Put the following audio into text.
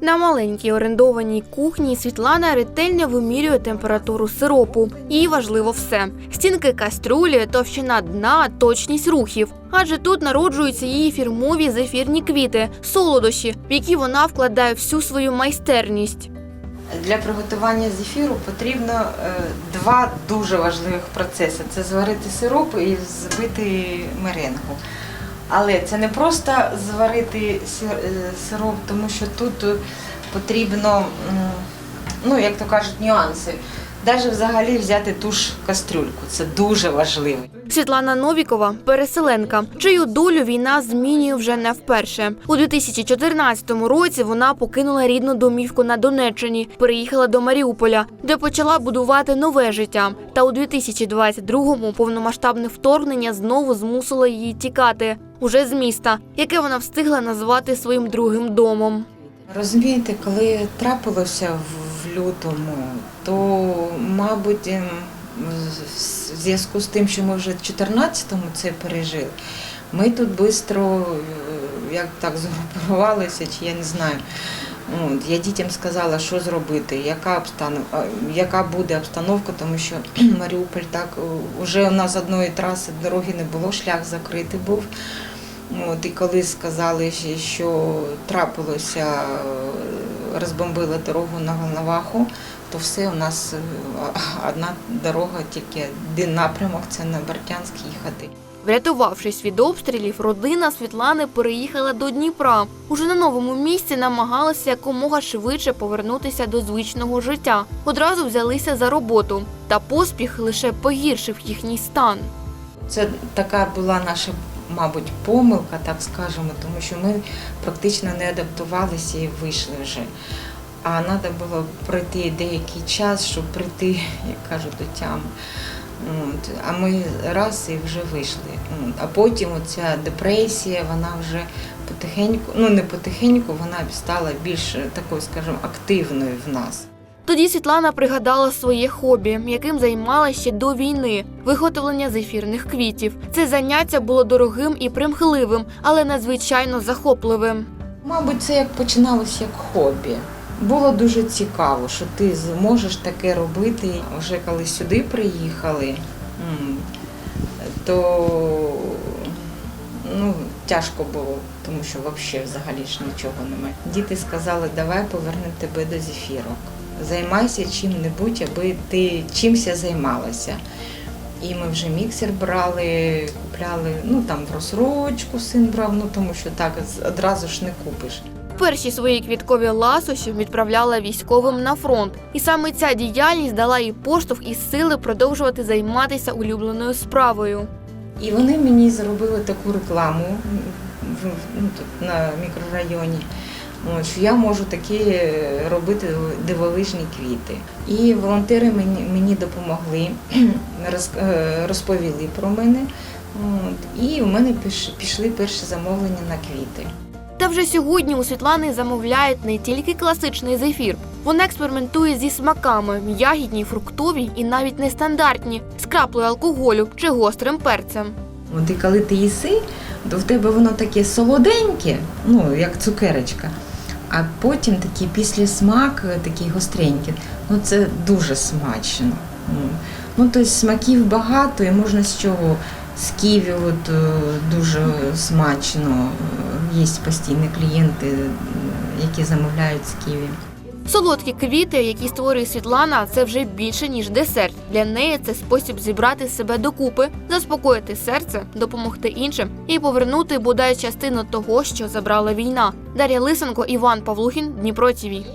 На маленькій орендованій кухні Світлана ретельно вимірює температуру сиропу. Їй важливо все: стінки каструлі, товщина дна, точність рухів. Адже тут народжуються її фірмові зефірні квіти, солодощі, в які вона вкладає всю свою майстерність. Для приготування зефіру потрібно е, два дуже важливих процеси: це зварити сироп і збити меренгу. Але це не просто зварити е, сироп, тому що тут е, потрібно, ну як то кажуть, нюанси. Навіть взагалі взяти ту ж кастрюльку. Це дуже важливо. Світлана Новікова переселенка, чию долю війна змінює вже не вперше. У 2014 році вона покинула рідну домівку на Донеччині, переїхала до Маріуполя, де почала будувати нове життя. Та у 2022-му повномасштабне вторгнення знову змусило її тікати уже з міста, яке вона встигла назвати своїм другим домом. Розумієте, коли трапилося в- в лютому, то, мабуть, ем, в зв'язку з тим, що ми вже в 14-му це пережили, ми тут швидко, як так згрупувалися, чи я не знаю. Я дітям сказала, що зробити, яка обстанов... яка буде обстановка, тому що Маріуполь так вже у нас одної траси дороги не було, шлях закритий був. От, і коли сказали, що трапилося, е, розбомбили дорогу на Волноваху, то все у нас е, одна дорога, тільки один напрямок це на Бертянськ їхати. Врятувавшись від обстрілів, родина Світлани переїхала до Дніпра. Уже на новому місці намагалася якомога швидше повернутися до звичного життя. Одразу взялися за роботу, та поспіх лише погіршив їхній стан. Це така була наша, мабуть, помилка, так скажемо, тому що ми практично не адаптувалися і вийшли вже. А треба було пройти деякий час, щоб прийти, як кажуть, до тями. От. А ми раз і вже вийшли. А потім оця депресія, вона вже потихеньку, ну не потихеньку, вона стала більш такою, скажімо, активною в нас. Тоді Світлана пригадала своє хобі, яким займалася ще до війни виготовлення зефірних квітів. Це заняття було дорогим і примхливим, але надзвичайно захопливим. Мабуть, це як починалося як хобі. Було дуже цікаво, що ти зможеш таке робити. Вже коли сюди приїхали, то ну, тяжко було, тому що взагалі, взагалі ж нічого немає. Діти сказали, давай повернемо тебе до зефірок. Займайся чим-небудь, аби ти чимся займалася. І ми вже міксер брали, купляли, ну там в розсрочку син брав, ну тому що так одразу ж не купиш. Перші свої квіткові ласощі відправляла військовим на фронт, і саме ця діяльність дала їй поштовх і сили продовжувати займатися улюбленою справою. І вони мені зробили таку рекламу в- в- ну, тут на мікрорайоні. От, що я можу такі е, робити дивовижні квіти. І волонтери мені, мені допомогли, е, розповіли про мене. От, і у мене піш- пішли перші замовлення на квіти. Та вже сьогодні у Світлани замовляють не тільки класичний зефір. Вона експериментує зі смаками ягідні, фруктові і навіть нестандартні з краплею алкоголю чи гострим перцем. От і коли ти їси, то в тебе воно таке солоденьке, ну як цукерочка. А потім такий післясмак, е, такий гостренький. Ну це дуже смачно. Ну, тобто смаків багато і можна з чого. З Києві от, е, дуже смачно. Е, Є постійні клієнти, е, які замовляють з ківі. Солодкі квіти, які створює Світлана, це вже більше ніж десерт. Для неї це спосіб зібрати себе докупи, заспокоїти серце, допомогти іншим і повернути бодай частину того, що забрала війна. Дар'я Лисенко, Іван Павлухін, Дніпро ТІВІ.